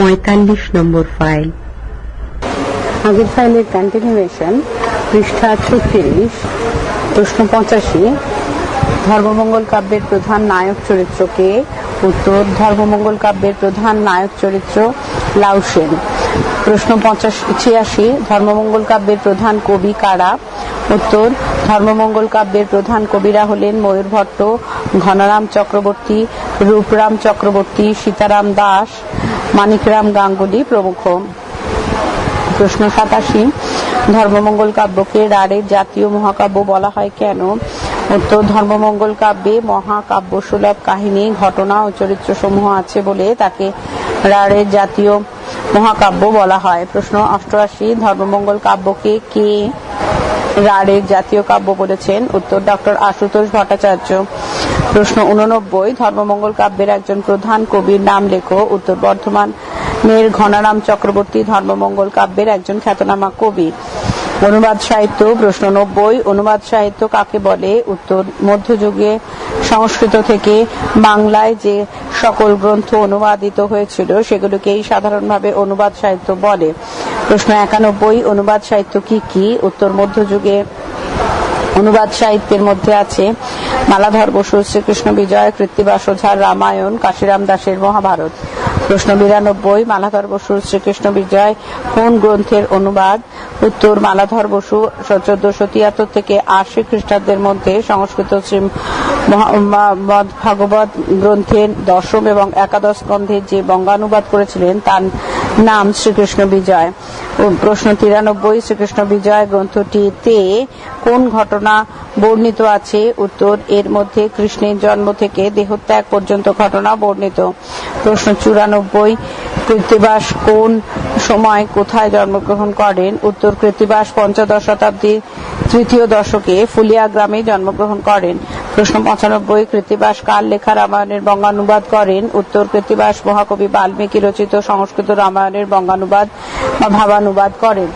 পঁয়তাল্লিশ নম্বর ফাইল। আগের ফাইলের কন্টিনিউয়েশন পৃষ্ঠা ছত্রিশ, প্রশ্ন পঁচাশি। ধর্মমঙ্গল কাব্যের প্রধান নায়ক চরিত্র কে উত্তর, ধর্মমঙ্গল কাব্যের প্রধান নায়ক চরিত্র লাউসেন প্রশ্ন পঁচাশি, ছিয়াশি, ধর্মমঙ্গল কাব্যের প্রধান কবি কারা? উত্তর, ধর্মমঙ্গল কাব্যের প্রধান কবিরা হলেন ময়ূর ভট্ট, ঘনারাম চক্রবর্তী, রূপরাম চক্রবর্তী, সীতারাম দাস মানিকরাম গাঙ্গুলি প্রমুখ। প্রশ্ন সাতাশি, ধর্মমঙ্গল কাব্যকে রাঢ়ের জাতীয় মহাকাব্য বলা হয় কেন? উত্তর, ধর্মমঙ্গল কাব্যে মহাকাব্য সুলভ কাহিনী, ঘটনা ও চরিত্র সমূহ আছে বলে তাকে রাঢ়ের জাতীয় মহাকাব্য বলা হয়। প্রশ্ন অষ্টআশি, ধর্মমঙ্গল কাব্যকে কে রাঢ়ের জাতীয় কাব্য বলেছেন? উত্তর, ডক্টর আশুতোষ ভট্টাচার্য। প্রশ্ন উননব্বই, ধর্মমঙ্গল কাব্যের একজন প্রধান কবির নাম লেখো, উত্তর বর্ধমানের ঘনারাম চক্রবর্তী, ধর্মমঙ্গল কাব্যের একজন খ্যাতনামা কবি। অনুবাদ সাহিত্য, প্রশ্ন নব্বই, অনুবাদ সাহিত্য কাকে বলে? উত্তর, মধ্যযুগে সংস্কৃত থেকে বাংলায় যে সকল গ্রন্থ অনুবাদিত হয়েছিল, সেগুলোকেই সাধারণভাবে অনুবাদ সাহিত্য বলে। প্রশ্ন একানব্বই, অনুবাদ সাহিত্য কি কি? উত্তর, মধ্যযুগে অনুবাদ সাহিত্যের মধ্যে আছে মালাধর বসু, শ্রীকৃষ্ণ বিজয় কৃত্তিবাস ওঝার রামায়ণ, কাশিরাম দাসের মহাভারত। প্রশ্ন বিরানব্বই, মালাধর বসু, শ্রীকৃষ্ণ বিজয়, কোন গ্রন্থের অনুবাদ? উত্তর, মালাধর বসু চোদ্দশো তিয়াত্তর থেকে আশি খ্রিস্টাব্দের মধ্যে সংস্কৃত শ্রী ভাগবত গ্রন্থের দশম এবং একাদশ স্কন্ধের যে বঙ্গানুবাদ করেছিলেন, তার নাম শ্রীকৃষ্ণ বিজয়। প্রশ্ন তিরানব্বই, শ্রীকৃষ্ণ বিজয় গ্রন্থটিতে কোন ঘটনা বর্ণিত আছে? উত্তর, এর মধ্যে কৃষ্ণের জন্ম থেকে দেহত্যাগ পর্যন্ত ঘটনা বর্ণিত। প্রশ্ন চুরানব্বই, কৃত্তিবাস কোন সময় কোথায় জন্মগ্রহণ করেন? উত্তর, কৃত্তিবাস পঞ্চদশ শতাব্দীর তৃতীয় দশকে ফুলিয়া গ্রামে জন্মগ্রহণ করেন। প্রশ্ন পঁচানব্বই কৃত্তিবাস, কার লেখা রামায়ণের বঙ্গানুবাদ করেন? উত্তর, কৃত্তিবাস, মহাকবি বাল্মীকি রচিত সংস্কৃত রামায়ণের বঙ্গানুবাদ বা ভাবানুবাদ করেন।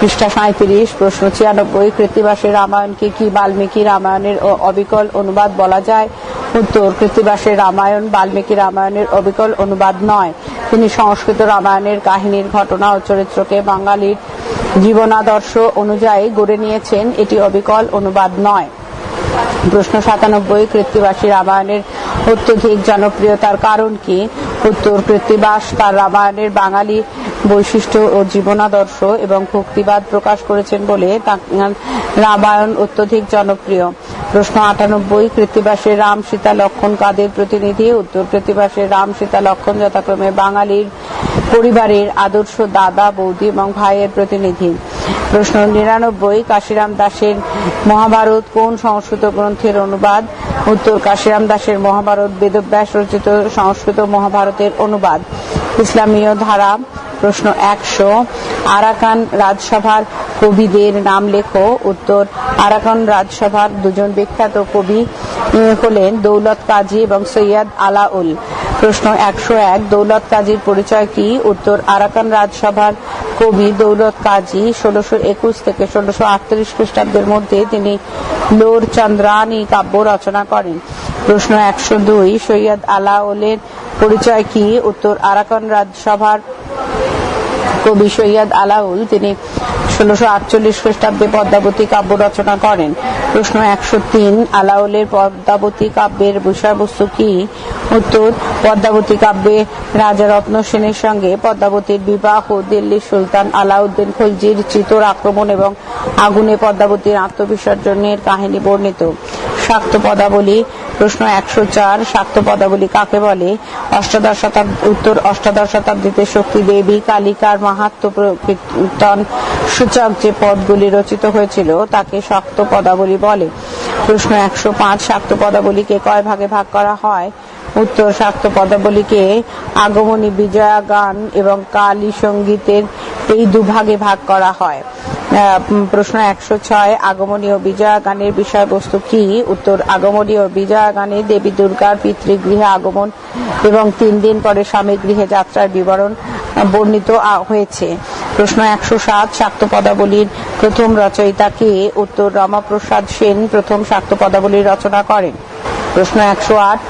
পৃষ্ঠা সাঁত্রিশ প্রশ্ন ছিয়ানব্বই, কৃত্তিবাসের রামায়ণকে কি বাল্মীকি রামায়ণের অবিকল অনুবাদ বলা যায়? উত্তর, কৃত্তিবাসের রামায়ণ বাল্মীকি রামায়ণের অবিকল অনুবাদ নয়। তিনি সংস্কৃত রামায়ণের কাহিনীর ঘটনা ও চরিত্রকে বাঙালির জীবনাদর্শ অনুযায়ী গড়ে নিয়েছেন। এটি অবিকল অনুবাদ নয়। প্রশ্ন সাতানব্বই, কৃত্তিবাসী রামায়ণের অত্যধিক জনপ্রিয়তার কারণ কি? উত্তর, কৃত্তিবাস তার রামায়ণের বাঙালি বৈশিষ্ট্য ও জীবনাদর্শ এবং ভক্তিবাদ প্রকাশ করেছেন বলে রামায়ণ অত্যধিক জনপ্রিয়। প্রশ্ন আটানব্বই, কৃত্তিবাসের রাম সীতা লক্ষণ কাদের প্রতিনিধি? উত্তর, কৃত্তিবাসের রাম সীতা লক্ষণ যথাক্রমে বাঙালির পরিবারের আদর্শ দাদা, বৌদি এবং ভাইয়ের প্রতিনিধি। প্রশ্ন নিরানব্বই, কাশিরাম দাসের মহাভারত কোন সংস্কৃত গ্রন্থের অনুবাদ? উত্তর, কাশিরাম দাসের মহাভারত বেদব্যাস রচিত সংস্কৃত মহাভারতের অনুবাদ। ইসলামীয় ধারা, প্রশ্ন একশো, আরাকান রাজসভার কবিদের নাম লেখো। উত্তর, আরাকান রাজসভার দুজন বিখ্যাত কবি হলেন দৌলত কাজী এবং সৈয়দ আলাউল। প্রশ্ন একশো এক, দৌলত কাজীর পরিচয় কি? উত্তর, আরাকান রাজসভার কবি, দৌলত, কাজী ষোলোশো একুশ থেকে ষোলোশো আটত্রিশ খ্রিস্টাব্দের মধ্যে তিনি লোর চন্দ্রানী কাব্য রচনা করেন। প্রশ্ন একশো দুই, সৈয়দ আলাউলের পরিচয় কি? উত্তর, আরাকান রাজসভার কবি সৈয়দ আলাউল। তিনি ষোলোশো আটচল্লিশ খ্রিস্টাব্দে পদ্মাবতী কাব্য রচনা করেন। প্রশ্ন একশো তিন, আলাউলের পদ্মাবতী কাব্যের বিষয়বস্তু কি? উত্তর, পদ্মাবতী কাব্যে রাজা রত্ন সেনের সঙ্গে পদ্মাবতীর বিবাহ, দিল্লির সুলতান আলাউদ্দিন খলজির চিতর আক্রমণ এবং আগুনে পদ্মাবতীর আত্মবিসর্জনের কাহিনী বর্ণিত। শাক্ত পদাবলী প্রশ্ন একশো চার শাক্ত পদাবলী কাকে বলে? অষ্টাদশ শতাব্দী, উত্তর অষ্টাদশ শতাব্দীতে শক্তি দেবী, কালিকার মাহাত্ম কীর্তন সূচক যে পদগুলি রচিত হয়েছিল, তাকে শাক্ত পদাবলী বলে। প্রশ্ন একশো পাঁচ শাক্ত পদাবলীকে কয় ভাগে ভাগ করা হয়? উত্তর শাক্ত পদাবলীকে আগমনী বিজয়া গান এবং কালী সঙ্গীতের এই দুভাগে ভাগ করা হয়। প্রশ্ন একশো ছয়, আগমনীয় বিজয়া গানের বিষয়বস্তু কি? উত্তর, আগমনীয় বিজয়া গানে দেবী দুর্গার পিতৃগৃহে আগমন এবং তিন দিন পরে স্বামী গৃহে যাত্রার বিবরণ বর্ণিত হয়েছে। প্রশ্ন একশো সাত, শাক্ত পদাবলীর প্রথম রচয়িতা কে? উত্তর, রমাপ্রসাদ সেন প্রথম শাক্ত পদাবলী রচনা করেন। প্রশ্ন একশো আট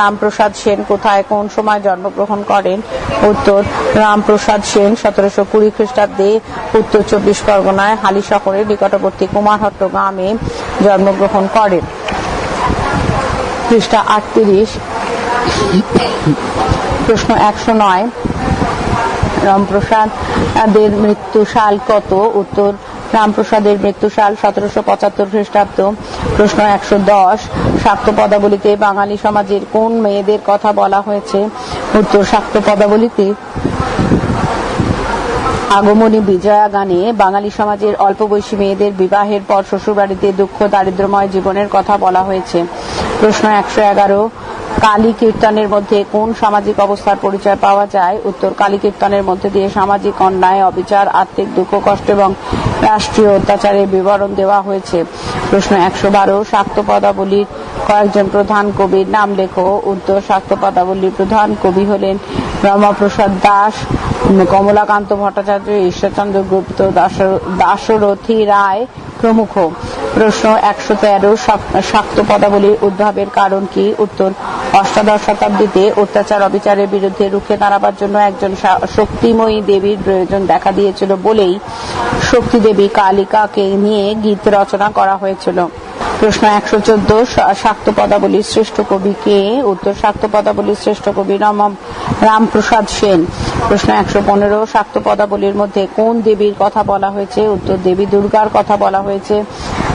রামপ্রসাদ সেন কোথায়, কোন সময় জন্মগ্রহণ করেন? উত্তর, রামপ্রসাদ সেন সতেরোশো কুড়ি খ্রিস্টাব্দে, উত্তর চব্বিশ পরগনায় হালি শহরের নিকটবর্তী কুমারহট্ট গ্রামে জন্মগ্রহণ করেন। পৃষ্ঠা আটত্রিশ, প্রশ্ন একশো নয়। রামপ্রসাদের মৃত্যু সাল কত? উত্তর রামপ্রসাদের মৃত্যু সাল সতেরোশো পঁচাত্তর খ্রিস্টাব্দ, প্রশ্ন একশো দশ। শাক্ত পদাবলিতে বাঙালি সমাজের কোন মেয়েদের কথা বলা হয়েছে? উত্তর, শাক্ত পদাবলিতে আগমনী বিজয়া গানে বাঙালি সমাজের অল্প বয়সী মেয়েদের বিবাহের পর শ্বশুরবাড়িতে দুঃখ, দারিদ্র্যময় জীবনের কথা বলা হয়েছে। প্রশ্ন একশো এগারো। কালী কীর্তনের মধ্যে কোন সামাজিক অবস্থার পরিচয় পাওয়া যায়? উত্তর কালী কীর্তনের মধ্যে দিয়ে সামাজিক অন্যায়, অবিচার আর্থিক দুঃখ, কষ্ট এবং রাষ্ট্রীয় অত্যাচারের বিবরণ দেওয়া হয়েছে। প্রশ্ন একশো বারো শাক্ত পদাবলীর কয়েকজন প্রধান কবির নাম লেখো। উত্তর শাক্ত পদাবলীর প্রধান কবি হলেন রমাপ্রসাদ দাস, কমলাকান্ত ভট্টাচার্য, ঈশ্বরচন্দ্র গুপ্ত দাশরথী রায় প্রমুখ প্রশ্ন একশো তেরো শাক্ত পদাবলীর উদ্ভাবের কারণ কি? উত্তর, অষ্টাদশ শতাব্দীতে অত্যাচার অবিচারের বিরুদ্ধে রুখে দাঁড়াবার জন্য একজন শক্তিময়ী দেবীর প্রয়োজন দেখা দিয়েছিল বলেই শক্তি দেবী কালিকাকে নিয়ে গীত রচনা করা হয়েছিল। প্রশ্ন একশো চোদ্দ শাক্ত পদাবলীর শ্রেষ্ঠ কবি কে? উত্তর, শাক্ত পদাবলীর শ্রেষ্ঠ কবি রাম রামপ্রসাদ সেন। প্রশ্ন একশো পনেরো, শাক্ত পদাবলীর মধ্যে কোন দেবীর কথা বলা হয়েছে? উত্তর, দেবী দুর্গার কথা বলা হয়েছে।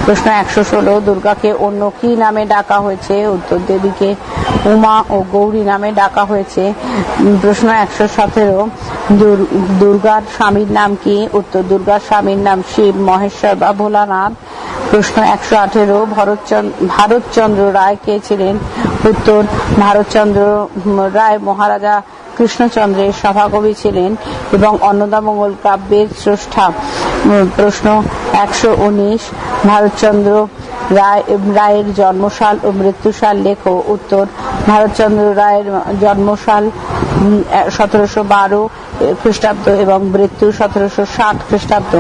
প্রশ্ন একশো ষোলো, দুর্গাকে অন্য কি নামে ডাকা হয়েছে? উত্তর, দেবীকে উমা ও গৌরী নামে ডাকা হয়েছে। প্রশ্ন একশো সতেরো দুর্গার স্বামীর নাম কি? উত্তর, দুর্গার স্বামীর নাম শিব মহেশ্বর বা ভোলানাথ। প্রশ্ন একশো আঠেরো ভারতচন্দ্র রায় কে ছিলেন? উত্তর, ভারতচন্দ্র রায় মহারাজা কৃষ্ণচন্দ্রের সভাকবি ছিলেন এবং অন্নদামঙ্গল কাব্যের স্রষ্টা। প্রশ্ন একশো উনিশ, ভারতচন্দ্র রায়, রায়ের জন্মসাল ও মৃত্যুসাল লেখো। উত্তর, ভারতচন্দ্র রায়ের জন্মসাল সতেরোশো বারো খ্রিস্টাব্দ এবং মৃত্যু সতেরোশো ষাট খ্রিস্টাব্দ।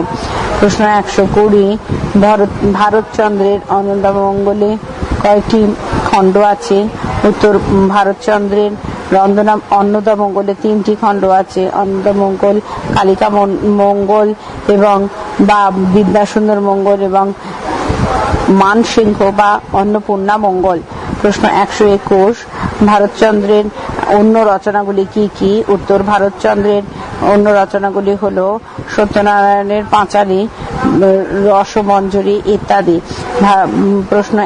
প্রশ্ন একশো কুড়ি, ভারত, ভারতচন্দ্রের অন্নদামঙ্গলে কয়েকটি খণ্ড আছে। উত্তর ভারতচন্দ্রের রন্দনা অন্নদামঙ্গলে তিনটি খণ্ড আছে। অন্নদামঙ্গল, কালিকা মন- মঙ্গল এবং বা বিদ্যাসুন্দর মঙ্গল এবং মানসিংহ বা অন্নপূর্ণা মঙ্গল। প্রশ্ন একশো একুশ, ভারতচন্দ্রের অন্য রচনাগুলি কি কি? উত্তর, ভারতচন্দ্রের অন্য রচনাগুলি হলো সত্যনারায়ণের পাঁচালী, রসমঞ্জরি ইত্যাদি। প্রশ্ন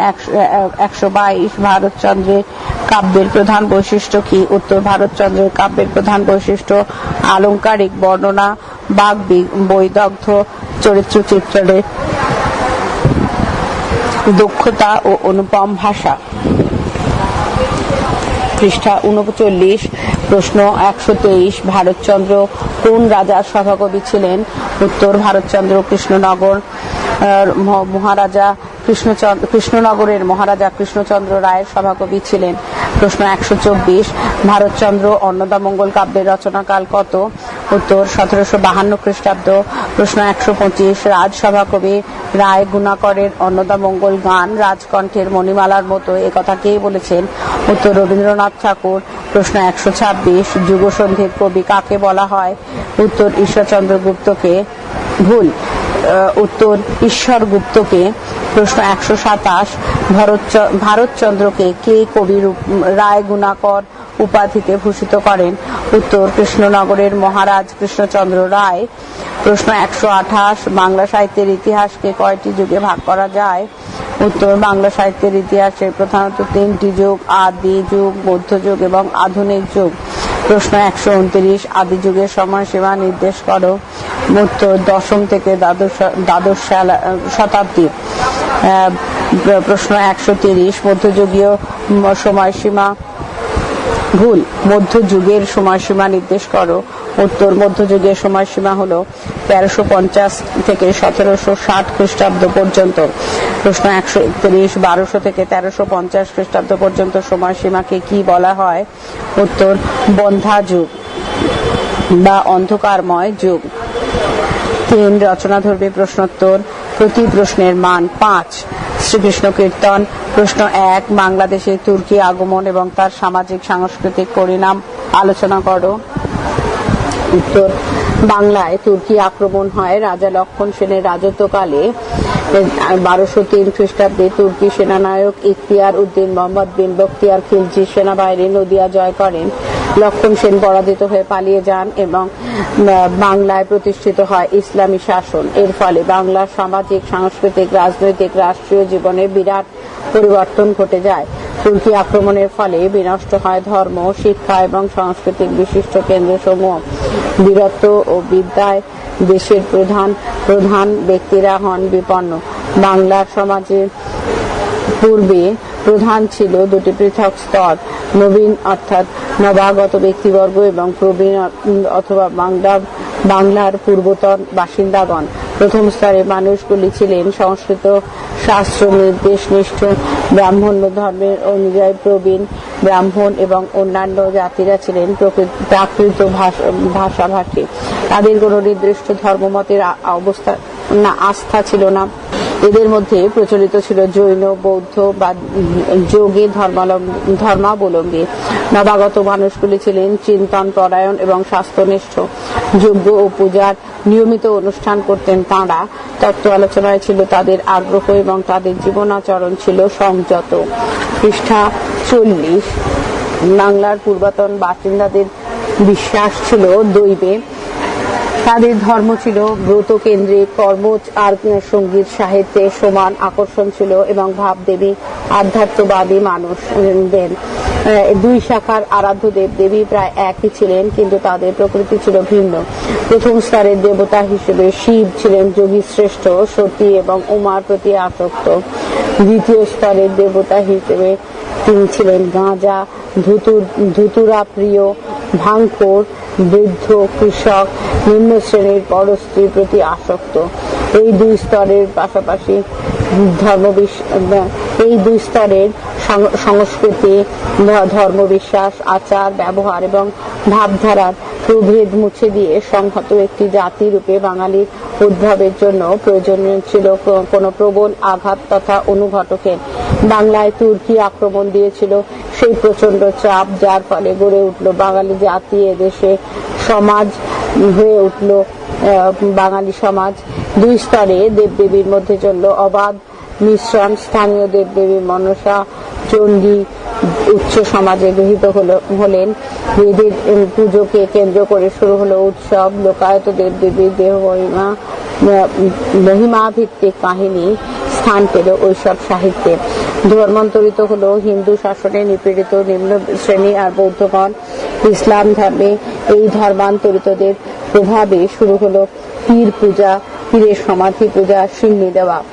একশো- বাইশ, ভারতচন্দ্রের কাব্যের প্রধান বৈশিষ্ট্য কি? উত্তর, ভারতচন্দ্রের কাব্যের প্রধান বৈশিষ্ট্য আলংকারিক বর্ণনা বাক বি- বৈদগ্ধ চরিত্র চিত্রের দক্ষতা ও অনুপম ভাষা। পৃষ্ঠা উনচল্লিশ প্রশ্ন একশো তেইশ, ভারতচন্দ্র কোন রাজার সভাকবি ছিলেন? উত্তর, ভারতচন্দ্র কৃষ্ণনগর মহারাজা কৃষ্ণচন্দ্র, কৃষ্ণনগরের মহারাজা কৃষ্ণচন্দ্র রায়ের সভাকবি ছিলেন? প্রশ্ন একশো চব্বিশ, ভারতচন্দ্র অন্নদামঙ্গল কাব্যের রচনাকাল কত? উত্তর, সতেরোশো বাহান্ন খ্রিস্টাব্দ। প্রশ্ন একশো পঁচিশ রাজসভা কবি রায় গুণাকরের অন্নদামঙ্গল গান রাজকণ্ঠের মণিমালার মতো। কথা কে বলেছেন? উত্তর রবীন্দ্রনাথ ঠাকুর। প্রশ্ন একশো ছাব্বিশ, যুগসন্ধির কবি কাকে বলা হয়? উত্তর ঈশ্বরচন্দ্র গুপ্তকে, ভুল উত্তর ঈশ্বর গুপ্তকে, প্রশ্ন একশো সাতাশ ভরতচ- ভারতচন্দ্রকে কে কবি রায় গুণাকর উপাধিতে ভূষিত করেন। উত্তর কৃষ্ণনগরের মহারাজ কৃষ্ণচন্দ্র রায়। প্রশ্ন একশো আঠাশ, বাংলা সাহিত্যের ইতিহাসকে কয়টি যুগে ভাগ করা যায়? উত্তর, বাংলা সাহিত্যের ইতিহাসে প্রধানত তিনটি যুগ, আদি যুগ মধ্যযুগ এবং আধুনিক যুগ। প্রশ্ন একশো উনত্রিশ, আদি যুগের সময়সীমা নির্দেশ করো। উত্তর, দশম থেকে দ্বাদশ দ্বাদশ শতাব্দী। প্রশ্ন একশো তিরিশ মধ্যযুগীয় সময়সীমা ভুল। মধ্যযুগের সময়সীমা নির্দেশ করো। উত্তর মধ্যযুগের সময়সীমা হলো তেরোশো পঞ্চাশ থেকে সতেরোশো ষাট খ্রিস্টাব্দ পর্যন্ত। প্রশ্ন একশো একত্রিশ, বারোশো থেকে তেরোশো পঞ্চাশ খ্রিস্টাব্দ পর্যন্ত সময়সীমাকে কি বলা হয়? উত্তর, বন্ধা যুগ বা অন্ধকারময় যুগ। তিন রচনাধর্মী প্রশ্নোত্তর। প্রতি প্রশ্নের মান পাঁচ। শ্রীকৃষ্ণ কীর্তন প্রশ্ন এক, বাংলাদেশে তুর্কি আগমন এবং তার সামাজিক, সাংস্কৃতিক পরিণাম আলোচনা করো। উত্তর, বাংলায় তুর্কি আক্রমণ হয়। রাজা লক্ষণ সেনের রাজত্বকালে বারোশো তিন খ্রিস্টাব্দে তুর্কি সেনানায়ক ইখতিয়ার উদ্দিন মোহাম্মদ বিন বখতিয়ার খিলজি সেনাবাহিনী নদিয়া জয় করেন। লক্ষণ সেন পরাজিত হয়ে পালিয়ে যান এবং বাংলায় প্রতিষ্ঠিত হয় ইসলামী শাসন। এর ফলে বাংলার সামাজিক, সাংস্কৃতিক, রাজনৈতিক, রাষ্ট্রীয় জীবনে বিরাট পরিবর্তন ঘটে যায়। তুর্কি আক্রমণের ফলে বিনষ্ট হয় ধর্ম, শিক্ষা এবং সাংস্কৃতিক বিশিষ্ট কেন্দ্রসমূহ। বীরত্ব ও বিদ্যায় দেশের প্রধান প্রধান ব্যক্তিরা হন বিপন্ন। বাংলার সমাজে পূর্বে প্রধান ছিল দুটি পৃথক স্তর, নবীন অর্থাৎ নবাগত ব্যক্তিবর্গ এবং প্রবীণ অথবা বাংলা, বাংলার পূর্বতন বাসিন্দাগণ। প্রথম স্তরে মানুষগুলি ছিলেন সংস্কৃত শাস্ত্র নির্দেশ নিষ্ঠ ব্রাহ্মণ্য ধর্মের অনুযায়ী প্রবীণ ব্রাহ্মণ এবং অন্যান্য জাতিরা ছিলেন প্রকৃত- প্রাকৃত ভাষা- ভাষাভাষী। তাদের কোনো নির্দিষ্ট ধর্মমতের অবস্থা, না, আস্থা ছিল না। এদের মধ্যে প্রচলিত ছিল জৈন, বৌদ্ধ বা যোগে ধর্মাবলম্বী। নবাগত মানুষগুলি ছিলেন চিন্তন, পরায়ণ এবং স্বাস্থ্যনিষ্ঠ। যজ্ঞ ও পূজার নিয়মিত অনুষ্ঠান করতেন তাঁরা। তত্ত্ব আলোচনায় ছিল তাদের আগ্রহ এবং তাদের জীবনাচরণ ছিল সংযত। পৃষ্ঠা চল্লিশ। বাংলার পূর্বতন বাসিন্দাদের বিশ্বাস ছিল দৈবে তাদের ধর্ম ছিল ব্রত কেন্দ্রিক, কর্ম আর সংগীত সাহিত্যে সমান আকর্ষণ ছিল এবং ভাবদেবী আধ্যাত্মবাদী মানুষদের দুই শাখার আরাধ্য দেব দেবী প্রায় একই ছিলেন, কিন্তু তাদের প্রকৃতি ছিল ভিন্ন। প্রথম স্তরের দেবতা হিসেবে শিব ছিলেন যোগী শ্রেষ্ঠ, সতী এবং উমার প্রতি আসক্ত। দ্বিতীয় স্তরের দেবতা হিসেবে তিনি ছিলেন গাঁজা ধুতুরা প্রিয় ভাঙকর বৃদ্ধ, কৃষক, নিম্ন শ্রেণির পরস্ত্রীর প্রতি আসক্ত। এই দুই স্তরের পাশাপাশি ধর্ম এই দুই স্তরের সংস্কৃতি ধর্মবিশ্বাস, আচার, ব্যবহার এবং ভাবধারার প্রভেদ মুছে দিয়ে সংহত একটি জাতি রূপে বাঙালির উদ্ভবের জন্য প্রয়োজনীয় ছিল কোনো প্রবল আঘাত তথা অনুঘটকের। বাংলায় তুর্কি আক্রমণ দিয়েছিল সেই প্রচণ্ড চাপ যার ফলে গড়ে উঠল বাঙালি জাতি, এদেশে সমাজ হয়ে উঠল বাঙালি সমাজ। দুই স্তরে দেবদেবীর মধ্যে চলল অবাধ মিশ্রণ। স্থানীয় দেবদেবী মনসা চণ্ডী উচ্চ সমাজে গৃহীত হলো, হলেন। বেদের পুজোকে কেন্দ্র করে শুরু হলো উৎসব, লোকায়ত দেবদেবীর দেহ মহিমা মহিমা ভিত্তিক কাহিনী, স্থান পেল ওইসব সাহিত্যে। ধর্মান্তরিত হল হিন্দু শাসনে নিপীড়িত নিম্ন শ্রেণি আর বৌদ্ধগণ। ইসলাম ধর্মে এই ধর্মান্তরিতদের প্রভাবে শুরু হলো পীর পূজা, পীরের সমাধি পূজা, সিন্নি দেওয়া।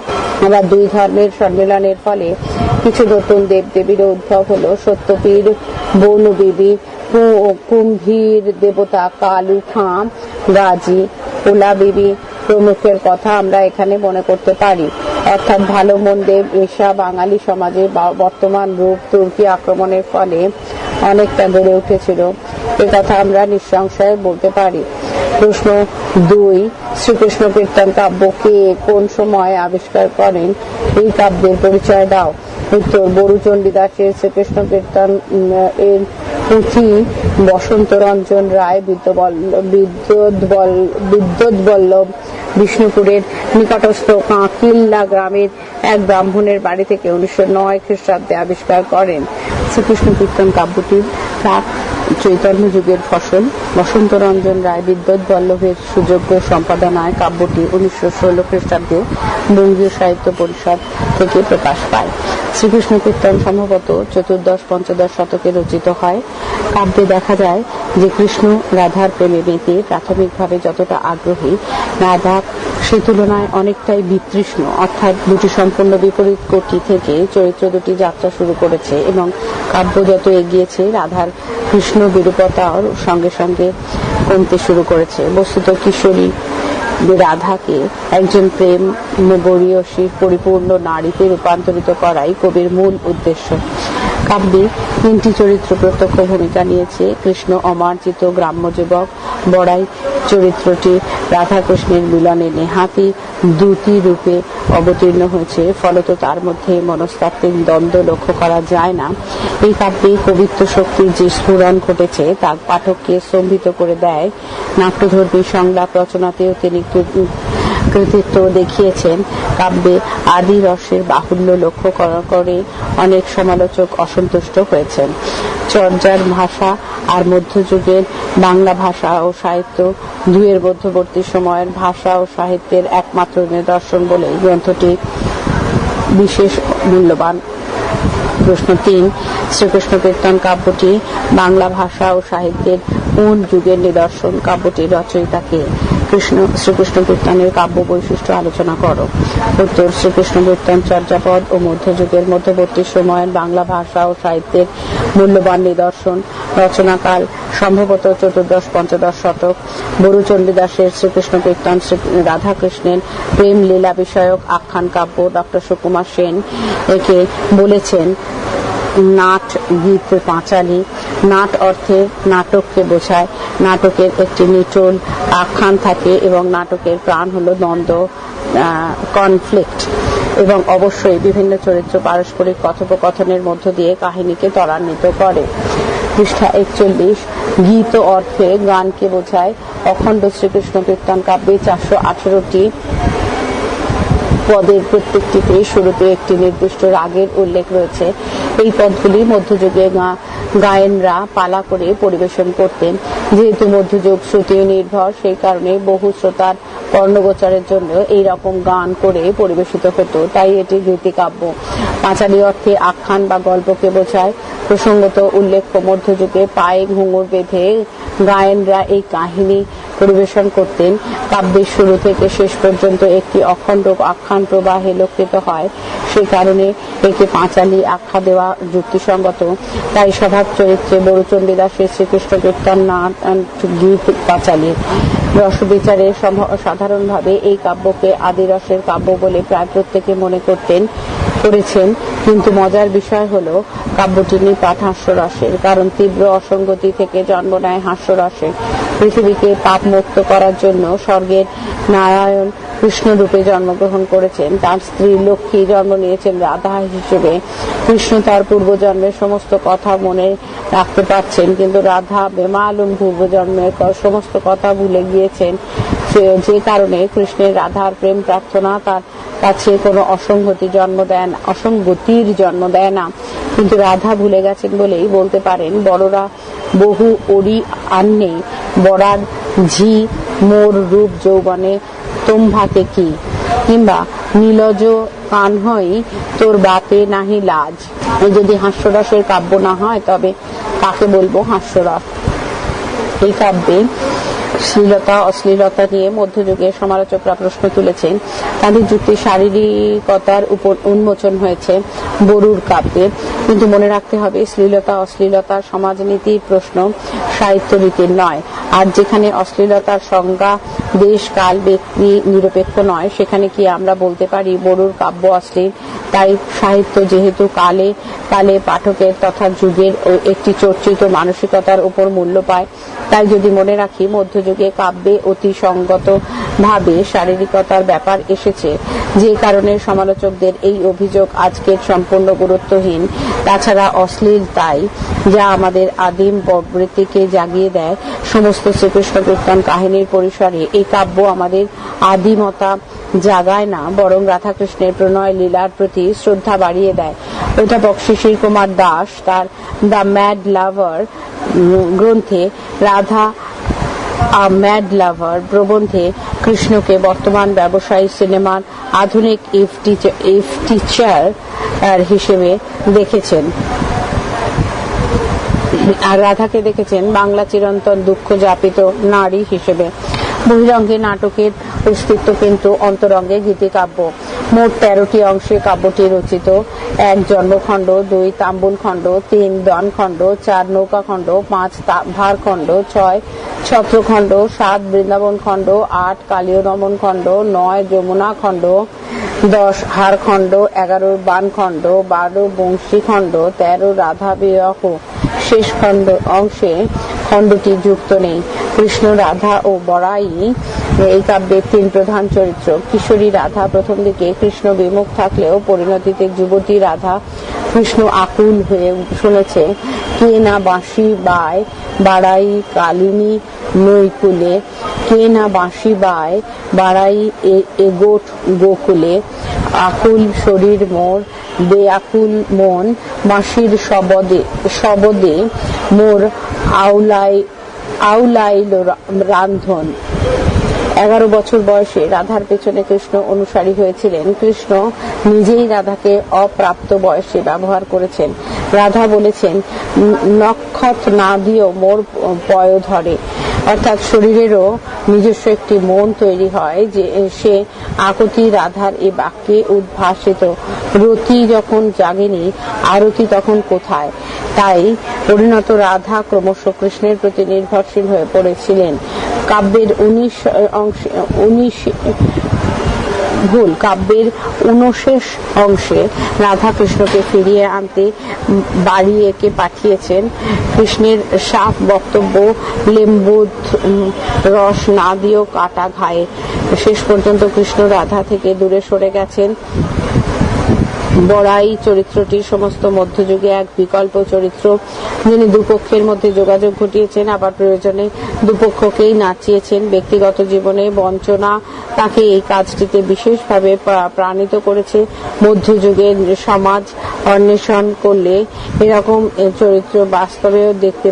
আবার দুই ধর্মের সম্মেলনের ফলে কিছু নতুন দেবদেবীর উদ্ভব হলো। সত্যপীর, বৌনদেবী কু- কুম্ভীর, দেবতা, কালু, খাম, গাজী ওলা বিবি প্রমুখের কথা আমরা এখানে মনে করতে পারি। অর্থাৎ ভালো মন্দে পেশা বাঙালি সমাজে বর্তমান রূপ তুর্কি আক্রমণের ফলে অনেকটা বেড়ে উঠেছিল। এ কথা আমরা নিঃসংশয়ে বলতে পারি। প্রশ্ন দুই, শ্রীকৃষ্ণ কীর্তন কাব্য কে কোন সময় আবিষ্কার করেন? এই কাব্যের পরিচয় দাও। উত্তর, বরুচণ্ডী দাসের শ্রীকৃষ্ণ কীর্তন এর পুঁথি বসন্ত রঞ্জন রায়, বিদ্যবল্ল- বিদ্যুৎ বল- বিদ্যুৎ বল্লভ বিষ্ণুপুরের নিকটস্থ কাঁকিল্লা গ্রামের এক ব্রাহ্মণের বাড়ি থেকে উনিশশো নয় খ্রিস্টাব্দে আবিষ্কার করেন। শ্রীকৃষ্ণ কীর্তন কাব্যটির চৈতন্য যুগের ফসল বসন্ত রঞ্জন রায় বিদ্যুৎ বল্লভের সুযোগ্য সম্পাদনায় কাব্যটি উনিশশো ষোলো খ্রিস্টাব্দে বঙ্গীয় সাহিত্য পরিষদ থেকে প্রকাশ পায়। শ্রীকৃষ্ণ কীর্তন সম্ভবত চতুর্দশ, পঞ্চদশ শতকে রচিত হয়। কাব্যে দেখা যায় যে কৃষ্ণ রাধার প্রেমে মেতে প্রাথমিকভাবে যতটা আগ্রহী, রাধা সে তুলনায় অনেকটাই বিতৃষ্ণ। অর্থাৎ দুটি সম্পূর্ণ বিপরীত কোটি থেকে চরিত্র দুটি যাত্রা শুরু করেছে এবং কাব্য যত এগিয়েছে, রাধার কৃষ্ণ বিরূপতার সঙ্গে সঙ্গে কমতে শুরু করেছে। বস্তুত কিশোরী রাধাকে একজন প্রেম গরীয়সী পরিপূর্ণ নারীতে রূপান্তরিত করাই কবির মূল উদ্দেশ্য। কাব্যে তিনটি চরিত্র প্রত্যক্ষ ভূমিকা নিয়েছে। কৃষ্ণ অমার্জিত গ্রাম্য যুবক, বড়াই চরিত্রটি রাধাকৃষ্ণের মিলনে নেহাতি দুটি রূপে অবতীর্ণ হয়েছে। ফলত তার মধ্যে মনস্তাত্ত্বিক দ্বন্দ্ব লক্ষ্য করা যায় না। এই কাব্যে কবিত্ব শক্তির যে স্ফুরণ ঘটেছে তা পাঠককে স্তম্ভিত করে দেয়। নাট্যধর্মী সংলাপ রচনাতেও তিনি কৃতিত্ব দেখিয়েছেন। কাব্যে আদি রসের বাহুল্য লক্ষ্য করা অনেক সমালোচক অসন্তুষ্ট হয়েছেন। চর্যার ভাষা আর মধ্যযুগের বাংলা ভাষা ও সাহিত্য দুয়ের মধ্যবর্তী সময়ের ভাষা ও সাহিত্যের একমাত্র নিদর্শন বলে গ্রন্থটি বিশেষ মূল্যবান। প্রশ্ন তিন, শ্রীকৃষ্ণ কীর্তন কাব্যটি বাংলা ভাষা ও সাহিত্যের কোন যুগের নিদর্শন? কাব্যটির রচয়িতাকে কৃষ্ণ, শ্রীকৃষ্ণ কীর্তনের কাব্য বৈশিষ্ট্য আলোচনা করো। উত্তর, শ্রীকৃষ্ণ কীর্তন চর্যাপদ ও মধ্যযুগের মধ্যবর্তী সময়ের বাংলা ভাষা ও সাহিত্যের মূল্যবান নিদর্শন। রচনাকাল সম্ভবত চতুর্দশ, পঞ্চদশ শতক। বরুচণ্ডীদাসের শ্রীকৃষ্ণ কীর্তন রাধাকৃষ্ণের প্রেম লীলা বিষয়ক আখ্যান কাব্য ডক্টর সুকুমার সেন একে বলেছেন নাট গীত পাঁচালী, নাট অর্থে নাটককে বোঝায়। নাটকের একটি নিটোল আখ্যান থাকে এবং নাটকের প্রাণ হলো দ্বন্দ্ব কনফ্লিক্ট এবং অবশ্যই বিভিন্ন চরিত্র পারস্পরিক কথোপকথনের মধ্য দিয়ে কাহিনীকে ত্বরান্বিত করে। পৃষ্ঠা একচল্লিশ, গীত অর্থে গানকে বোঝায়। অখণ্ড শ্রীকৃষ্ণ কীর্তন কাব্যে চারশো আঠেরোটি পদের প্রত্যেকটিতে শুরুতে একটি নির্দিষ্ট রাগের উল্লেখ রয়েছে। এই পদগুলি মধ্যযুগে গায়েনরা পালা করে পরিবেশন করতেন। যেহেতু মধ্যযুগ শ্রুতি নির্ভর, সেই কারণে বহু শ্রোতার কর্ণগোচরের জন্য এই রকম গান করে পরিবেশিত হতো। তাই এটি গীতিকাব্য। পাঁচালী অর্থে আখ্যান বা গল্পকে বোঝায়। প্রসঙ্গত উল্লেখ্য, মধ্যযুগে পায়ে ঘুঙুর বেঁধে গায়নরা এই কাহিনী পরিবেশন করতেন। কাব্যের শুরু থেকে শেষ পর্যন্ত একটি অখণ্ড আখ্যান প্রবাহে লক্ষিত হয়। সে কারণে একে পাঁচালী আখ্যা দেওয়া যুক্তিসঙ্গত। তাই স্বভাব চরিত্রে বড়ুচণ্ডী দাসের শ্রীকৃষ্ণ কীর্তন নাট গীত পাঁচালীর রসবিচারে সম্ভ- সাধারণভাবে এই কাব্যকে আদি রসের কাব্য বলে প্রায় প্রত্যেকে মনে করতেন, করেছেন। কিন্তু মজার বিষয় হল, কাব্যটি নিপাত হাস্যরসের কারণ তীব্র অসঙ্গতি থেকে জন্ম নেয় হাস্যরসে পৃথিবীকে পাপ মুক্ত করার জন্য স্বর্গের নারায়ণ কৃষ্ণ রূপে জন্মগ্রহণ করেছেন। তার স্ত্রী লক্ষ্মী জন্ম নিয়েছেন রাধা হিসেবে। কৃষ্ণ তার পূর্বজন্মের সমস্ত কথা মনে রাখতে পারছেন, কিন্তু রাধা বেমালুম পূর্বজন্মের সমস্ত কথা ভুলে গিয়েছেন। যে কারণে কৃষ্ণের রাধার প্রেম প্রার্থনা তার কাছে কোনো অসঙ্গতি জন্ম দেন অসঙ্গতির জন্ম দেয় না। কিন্তু রাধা ভুলে গেছেন বলেই বলতে পারেন, বড়রা বহু ওরি আন্নে বড়ার ঝি, মোর রূপ যৌবনে তোমাকে কি? কিংবা নীলজ কান হই, তোর বাপে নাহি লাজ। যদি হাস্যরসের কাব্য না হয়, তবে কাকে বলব হাস্যরস? এই কাব্যে শ্লীলতা অশ্লীলতা নিয়ে মধ্যযুগে সমালোচকরা প্রশ্ন তুলেছেন। তাদের যুক্তি শারীরিকতার উপর উন্মোচন হয়েছে বরুর কাব্যে। কিন্তু মনে রাখতে হবে, শ্লীলতা, অশ্লীলতা সমাজনীতির প্রশ্ন সাহিত্য নয়। আর যেখানে অশ্লীলতার সংজ্ঞা দেশ, কাল, ব্যক্তি নিরপেক্ষ নয়, সেখানে কি আমরা বলতে পারি বড়ুর কাব্য অশ্লীল? তাই সাহিত্য যেহেতু কালে কালে পাঠকের তথা যুগের একটি চর্চিত মানসিকতার উপর মূল্য পায়, তাই যদি মনে রাখি মধ্যযুগে কাব্যে অতি সঙ্গত ভাবে শারীরিকতার ব্যাপার এসেছে, যে কারণে সমালোচকদের এই অভিযোগ আজকের সম্পূর্ণ গুরুত্বহীন। তাছাড়া অশ্লীল তাই, যা আমাদের আদিম প্রবৃত্তিকে জাগিয়ে দেয়, সমস্ত শ্রীকৃষ্ণ কীর্তন কাহিনীর পরিসরে এই কাব্য আমাদের আদিমতা জাগায় না, বরং রাধাকৃষ্ণের প্রণয় লীলার প্রতি শ্রদ্ধা বাড়িয়ে দেয়। অধ্যাপক শিশির কুমার দাস তার দ্য ম্যাড লাভার গ্রন্থে রাধা ম্যাড লাভার প্রবন্ধে কৃষ্ণকে বর্তমান ব্যবসায়ী সিনেমার আধুনিক ইফ টিচার হিসেবে দেখেছেন। আর রাধাকে দেখেছেন বাংলা চিরন্তন দুঃখ যাপিত নারী হিসেবে। বহিরঙ্গে নাটকের অস্তিত্ব কিন্তু অন্তরঙ্গে গীতিকাব্য। মোট তেরোটি অংশে কাব্যটি রচিত। এক জন্মখণ্ড, দুই তাম্বুল খণ্ড, তিন দনখণ্ড চার নৌকা খণ্ড পাঁচ ভারখণ্ড, ছয় ছত্রখণ্ড সাত বৃন্দাবন খণ্ড, আট কালীয় দমন খণ্ড, নয় যমুনা খণ্ড, দশ হারখণ্ড এগারো বানখণ্ড বারো বংশী খণ্ড, তেরো রাধা বিবাহ শেষ খণ্ড অংশে খণ্ডটি যুক্ত নেই। কৃষ্ণ রাধা ও বড়াই এই কাব্যের তিন প্রধান চরিত্র। কিশোরী রাধা প্রথম দিকে কৃষ্ণ বিমুখ থাকলেও পরিণতিতে যুবতী রাধা কৃষ্ণ আকুল হয়ে শুনেছে কে না বাঁশি বায় বাড়াই কালিনী নৈকুলে কে না বাঁশি বায় বাড়াই এগোট গোকুলে আকুল শরীর মোর, বেআকুল মন, বাঁশির শবদে শবদে মোর আউলাই, আউলাইল রান্ধন। এগারো বছর বয়সে রাধার পেছনে কৃষ্ণ অনুসারী হয়েছিলেন। কৃষ্ণ নিজেই রাধাকে অপ্রাপ্ত বয়সে ব্যবহার করেছেন। রাধা বলেছেন "ন- নক্ষত না দিয়েও মোর পয় ধরে। অর্থাৎ শরীরেরও নিজস্ব একটি মন তৈরি হয় যে সে আকতি রাধার এই বাক্যে উদ্ভাসিত। রতি যখন জাগেনি, আরতি তখন কোথায়? তাই পরিণত রাধা ক্রমশ কৃষ্ণের প্রতি নির্ভরশীল হয়ে পড়েছিলেন। কাব্যের উনিশ উনিশ ভুল কাব্যের উনশেষ অংশে রাধা কৃষ্ণকে ফিরিয়ে আনতে বাড়ি একে পাঠিয়েছেন। কৃষ্ণের সাফ বক্তব্য লেম্বু রস না দিয়েও কাটা ঘায়ে। শেষ পর্যন্ত কৃষ্ণ রাধা থেকে দূরে সরে গেছেন। বড়াই চরিত্রটি সমস্ত মধ্যযুগে এক বিকল্প চরিত্র। যিনি দুপক্ষের মধ্যে যোগাযোগ ঘটিয়েছেন, আবার প্রয়োজনে দুপক্ষকেই নাচিয়েছেন। ব্যক্তিগত জীবনে বঞ্চনা তাকে এই কাজটিতে বিশেষভাবে প্রাণিত করেছে। মধ্যযুগের সমাজ অন্বেষণ করলে এরকম চরিত্র বাস্তবেও দেখতে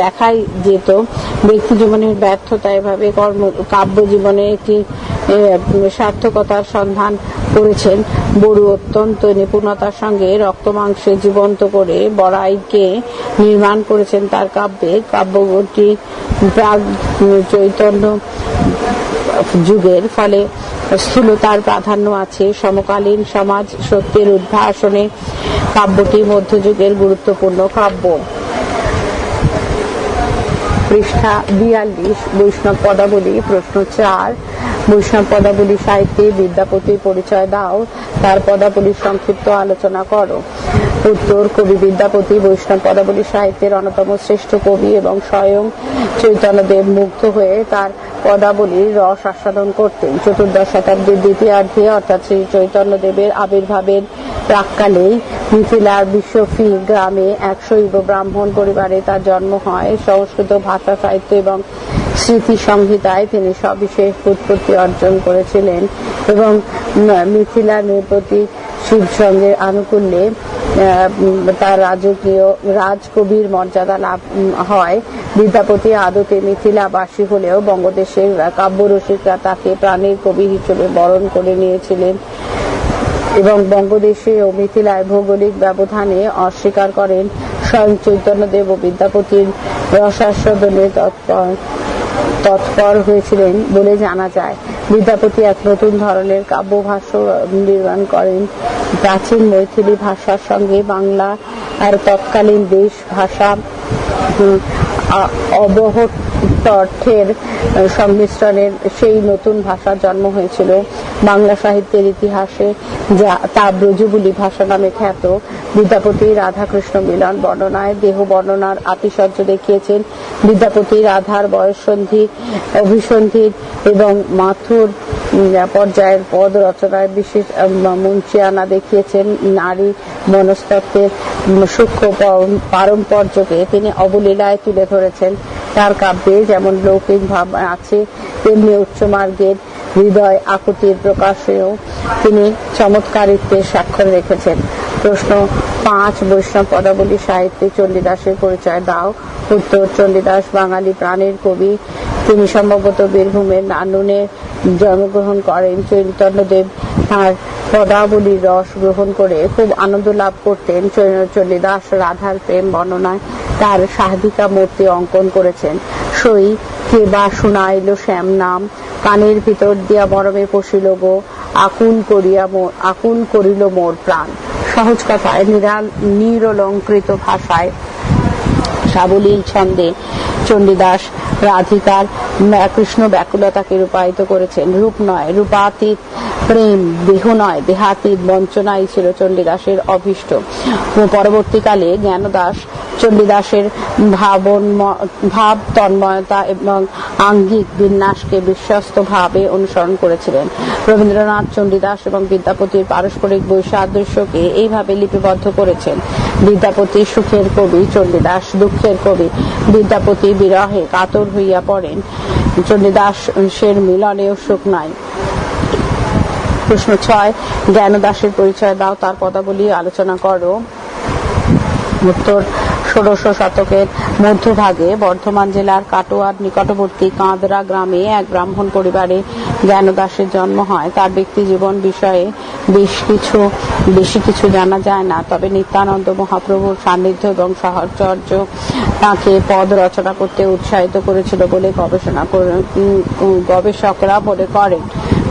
দেখাই যেত। ব্যক্তি জীবনের ব্যর্থতা এভাবে কর্ম, কাব্য জীবনে একটি সার্থকতার সন্ধান করেছেন। বড়ু অত্যন্ত নিপুণতার সঙ্গে রক্ত মাংসে জীবন্ত করে বড়াইকে নির্মাণ করেছেন তার কাব্যে। কাব্যটি প্রাগ চৈতন্য যুগের ফলে স্থূলতার প্রাধান্য আছে। সমকালীন সমাজ সত্যের উদ্ভাসনে কাব্যটি মধ্যযুগের গুরুত্বপূর্ণ কাব্য। পৃষ্ঠা বিয়াল্লিশ, বৈষ্ণব পদাবলী, প্রশ্ন চার। বৈষ্ণব পদাবলী সাহিত্যে বিদ্যাপতির পরিচয় দাও, তার পদাবলীর সংক্ষিপ্ত আলোচনা করো। উত্তর, কবি বিদ্যাপতি বৈষ্ণব পদাবলী সাহিত্যের অন্যতম শ্রেষ্ঠ কবি এবং স্বয়ং চৈতন্যদেব মুগ্ধ হয়ে তার পদাবলীর রস আস্বাদন করতেন। চতুর্দশ শতাব্দীর দ্বিতীয়ার্ধে, অর্থাৎ শ্রী চৈতন্যদেবের আবির্ভাবের প্রাককালেই মিথিলার বিশ্বফি গ্রামে এক শৈব ব্রাহ্মণ পরিবারে তার জন্ম হয়। সংস্কৃত ভাষা, সাহিত্য এবং স্মৃতি সংহিতায় তিনি সবিশেষ উৎপত্তি অর্জন করেছিলেন এবং মিথিলা নৃপতি শিব সঙ্গের আনুকূল্যে তার রাজকীয়, রাজকবির মর্যাদা লাভ হয়। বিদ্যাপতি আদতে মিথিলাবাসী হলেও বঙ্গদেশের কাব্যরসিকরা তাকে প্রাণের কবি হিসেবে বরণ করে নিয়েছিলেন এবং বঙ্গদেশে ও মিথিলায় ভৌগোলিক ব্যবধানে অস্বীকার করেন। স্বয়ং চৈতন্যদেব ও বিদ্যাপতির রসাস্বাদনে তৎপর তৎপর হয়েছিলেন বলে জানা যায়। বিদ্যাপতি এক নতুন ধরনের কাব্যভাষ্য নির্মাণ করেন। প্রাচীন মৈথিলী ভাষার সঙ্গে বাংলা আর তৎকালীন দেশ ভাষা অবহট অর্থের সংমিশ্রণের সেই নতুন ভাষার জন্ম হয়েছিল বাংলা সাহিত্যের ইতিহাসে, যা তা ব্রজবুলি ভাষা নামে খ্যাত। বিদ্যাপতি রাধাকৃষ্ণ মিলন বর্ণনায় দেহ বর্ণনার আতিশয্য দেখিয়েছেন। বিদ্যাপতি রাধার বয়ঃসন্ধি, অভিসন্ধি এবং মাথুর পর্যায়ের পদ রচনায় বিশেষ মুঞ্চিয়ানা দেখিয়েছেন নারী মনস্তত্ত্বের সূক্ষ্ম পারম্পর্যকে। তিনি অবলীলায় তুলে ধরেছেন তার কাব্যে, যেমন লৌকিক ভাব আছে, তেমনি উচ্চ মার্গের হৃদয় আকুতির প্রকাশেও তিনি চমৎকারিত্বের স্বাক্ষর রেখেছেন। প্রশ্ন পাঁচ, বৈষ্ণব পদাবলী সাহিত্যে চণ্ডীদাসের পরিচয় দাও। উত্তর, চণ্ডীদাস বাঙালি প্রাণের কবি। তিনি সম্ভবত বীরভূমের নানুনে জন্মগ্রহণ করেন। চৈতন্যদেব তার পদাবলীর রস গ্রহণ করে খুব আনন্দ লাভ করতেন। চৈ- চণ্ডীদাস রাধার প্রেম বর্ণনায় তার সাহিকা মূর্তি অঙ্কন করেছেন। সই কে বা শুনাইল শ্যাম নাম, কানের ভিতর দিয়া মরমে পশিল গো, আকুল করিয়া আকুল করিল মোর প্রাণ। সহজ কথায় নিরাল, নিরলঙ্কৃত ভাষায় সাবলীল ছন্দে চণ্ডীদাস রাধিকার কৃষ্ণ ব্যাকুলতাকে রূপায়িত করেছেন। রূপ নয় রূপাতীত প্রেম, দেহ নয়, দেহাতীত বঞ্চনাই ছিল চণ্ডীদাসের অভীষ্ট। পরবর্তীকালে জ্ঞানদাস চণ্ডীদাসের ভাবন ভাব, তন্ময়তা এবং আঙ্গিক বিন্যাসকে বিশ্বস্ত ভাবে অনুসরণ করেছিলেন। রবীন্দ্রনাথ চণ্ডীদাস এবং বিদ্যাপতির পারস্পরিক বৈসাদৃশ্যকে এইভাবে লিপিবদ্ধ করেছেন। বিদ্যাপতি সুখের কবি, চণ্ডীদাস দুঃখের কবি। বিদ্যাপতি বিরহে কাতর হইয়া পড়েন। চণ্ডীদাসের মিলনেও সুখ নাই। প্রশ্ন ছয়, জ্ঞানদাসের পরিচয় দাও, তার পদাবলী আলোচনা করো। উত্তর, ষোড়শ শতকের মধ্যভাগে বর্ধমান জেলার কাটোয়ার নিকটবর্তী কাঁদরা গ্রামে এক ব্রাহ্মণ পরিবারে জ্ঞানদাসের জন্ম হয়। তার ব্যক্তি জীবন বিষয়ে বেশ কিছু, বেশি কিছু জানা যায় না। তবে নিত্যানন্দ মহাপ্রভুর সান্নিধ্য এবং সাহচর্য তাকে পদ রচনা করতে উৎসাহিত করেছিল বলে গবেষণা গবেষকরা মনে করেন।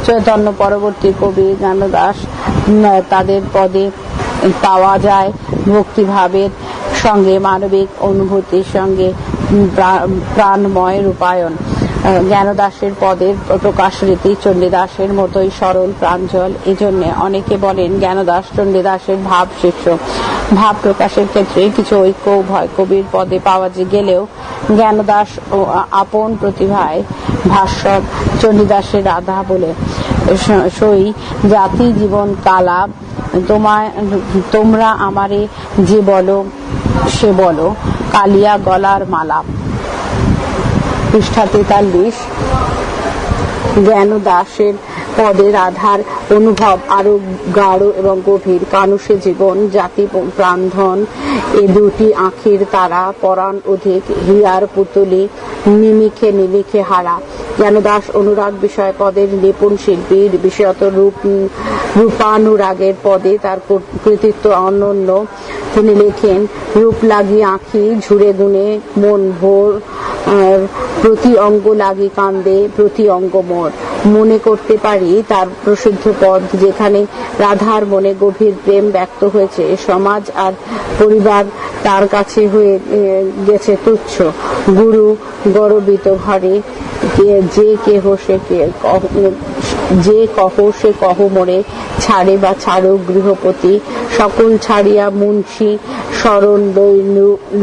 চৈতন্য পরবর্তী কবি জ্ঞানদাস দাস তাদের পদে পাওয়া যায় ভক্তিভাবের সঙ্গে, মানবিক অনুভূতির সঙ্গে প্রাণময় রূপায়ণ। জ্ঞানদাসের পদের প্রকাশ রীতি চণ্ডীদাসের মতোই সরল, প্রাঞ্জল। এই জন্য অনেকে বলেন জ্ঞানদাস চণ্ডীদাসের ভাব শিষ্য। ভাব প্রকাশের ক্ষেত্রে কিছু ঐক্য, উভয় কবির পদে পাওয়া যে গেলেও জ্ঞানদাস ও আপন প্রতিভায় ভাস্বর চণ্ডীদাসের রাধা বলে সই। জাতি, জীবন কালাপ তোমায়, তোমরা আমারে যে বলো, সে বলো। কালিয়া গলার মালা। পৃষ্ঠা তেতাল্লিশ। জ্ঞান দাসের পদের আধার, অনুভব আরও গাঢ় এবং গভীর। কানুষে জীবন, জাতি প্রাণধন, এ দুটি আখির তারা, পরাণ অধিক, হিয়ার পুতুলি, নিমিখে নিমিখে হারা। জ্ঞানদাস অনুরাগ বিষয় পদের নিপুণ শিল্পীর বিশেষত রূপ, রূপানুরাগের পদে তার কৃতিত্ব অনন্য। তিনি লেখেন, রূপ লাগি আঁখি, ঝুড়ে গুনে মন ভোর প্রতি অঙ্গ লাগি কান্দে, প্রতি অঙ্গ মোর। মনে করতে পারি তার প্রসিদ্ধ পদ যেখানে রাধার মনে গভীর প্রেম ব্যক্ত হয়েছে। সমাজ আর পরিবার তার কাছে হয়ে গেছে তুচ্ছ। গুরু গরবিত ঘরে যে কেহ সে যে কহ সে কহ মরে, ছাড়ে বা ছাড়ো গৃহপতি, সকল ছাড়িয়া মুন্সি, শরণ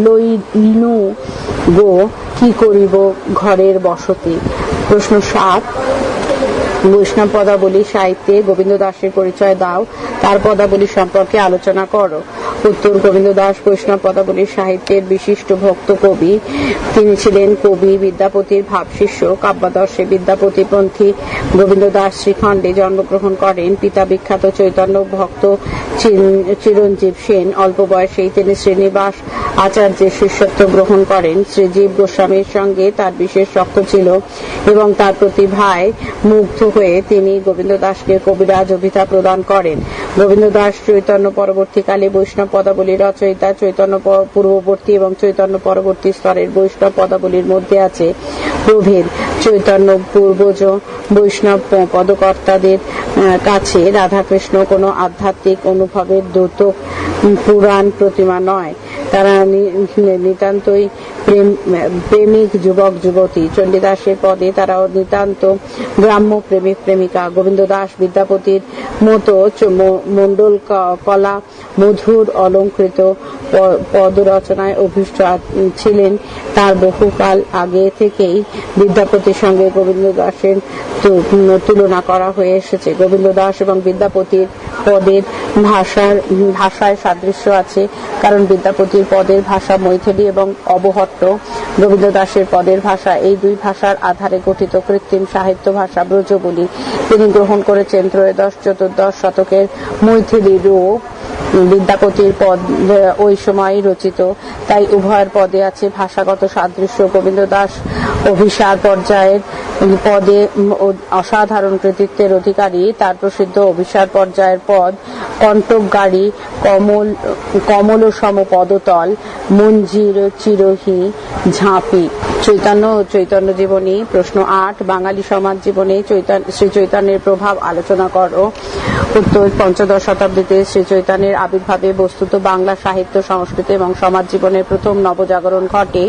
লইনু গো কি করিব ঘরের বসতি? প্রশ্ন সাত। বৈষ্ণব পদাবলী সাহিত্যে গোবিন্দ দাসের পরিচয় দাও। তার পদাবলী সম্পর্কে আলোচনা করো। উত্তর গোবিন্দ দাস বৈষ্ণব পদাবলীর সাহিত্যের বিশিষ্ট ভক্ত কবি। তিনি ছিলেন কবি, বিদ্যাপতির ভাবশিষ্য কাব্যাদর্শে বিদ্যাপতিপন্থী গোবিন্দ দাস শ্রীখণ্ডে জন্মগ্রহণ করেন। পিতা বিখ্যাত চৈতন্য ভক্ত চিরঞ্জীব সেন। অল্প বয়সেই তিনি শ্রীনিবাস আচার্যের শিষ্যত্ব গ্রহণ করেন। শ্রীজীব গোস্বামীর সঙ্গে তার বিশেষ রক্ত ছিল এবং তার প্রতিভায় মুগ্ধ হয়ে তিনি গোবিন্দ দাসকে কবিরাজ অভিধা প্রদান করেন। গোবিন্দ দাস চৈতন্য পরবর্তীকালে বৈষ্ণব পদাবলী রচয়িতা চৈতন্য পূর্ববর্তী এবং চৈতন্য পরবর্তী স্তরের বৈষ্ণব পদাবলীর মধ্যে আছে প্রভেদ। চৈতন্য পূর্বজ বৈষ্ণব পদকর্তাদের কাছে রাধাকৃষ্ণ কোনো আধ্যাত্মিক অনুভবের দ্রুত পুরাণ প্রতিমা নয়। তারা নিতান্তই প্রেমিক যুবক, যুবতী। চণ্ডীদাসের পদে তারা নিতান্ত গ্রাম্য প্রেমিক, প্রেমিকা। গোবিন্দ দাস বিদ্যাপতির মতো মণ্ডল কলা মধুর অলঙ্কৃত প- পদ রচনায় অভিষ্ট ছিলেন তার বহুকাল আগে থেকেই বিদ্যাপতির সঙ্গে গোবিন্দ দাসের তুলনা করা হয়ে এসেছে। গোবিন্দ দাস এবং বিদ্যাপতির পদের ভাষার, ভাষায় সাদৃশ্য আছে, কারণ বিদ্যাপতির পদের ভাষা মৈথিলী এবং অবহট্ট রবীন্দ্র দাসের পদের ভাষা, এই দুই ভাষার আধারে গঠিত কৃত্রিম সাহিত্য ভাষা ব্রজবলি। তিনি গ্রহণ করেছেন ত্রয়োদশ, চতুর্দশ শতকের মৈথিলী রূপ। বিদ্যাপতির পদ ওই সময় রচিত। তাই উভয়ের পদে আছে ভাষাগত সাদৃশ্য। গোবিন্দ দাস অভিসার পর্যায়ের পদে অসাধারণ কৃতিত্বের অধিকারী। তার প্রসিদ্ধ অভিসার পর্যায়ের পদ কণ্টক গাড়ি কমল কমল সম পদতল মঞ্জির চিরহি ঝাঁপি। চৈতন্য চৈতন্য জীবনী, প্রশ্ন আট, বাঙালি সমাজ জীবনে শ্রী চৈতন্যের প্রভাব আলোচনা করো। উত্তর পঞ্চদশ শতাব্দীতে শ্রী চৈতন্যের আবির্ভাবে বস্তুত বাংলা সাহিত্য, সংস্কৃতি এবং সমাজ জীবনের প্রথম নবজাগরণ ঘটে।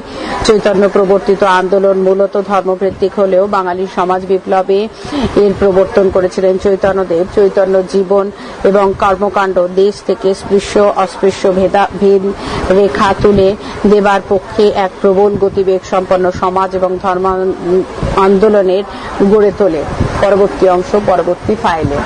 চৈতন্য প্রবর্তিত আন্দোলন মূলত ধর্মভিত্তিক হলেও বাঙালি সমাজ বিপ্লবে এর প্রবর্তন করেছিলেন চৈতন্যদেব। চৈতন্য জীবন এবং কর্মকাণ্ড দেশ থেকে স্পৃশ্য, অস্পৃশ্য ভেদা রেখা তুলে দেবার পক্ষে এক প্রবল গতিবেগ সম্পন্ন সমাজ এবং ধর্ম আন্দোলনের গড়ে তোলে। পরবর্তী অংশ পরবর্তী ফাইলে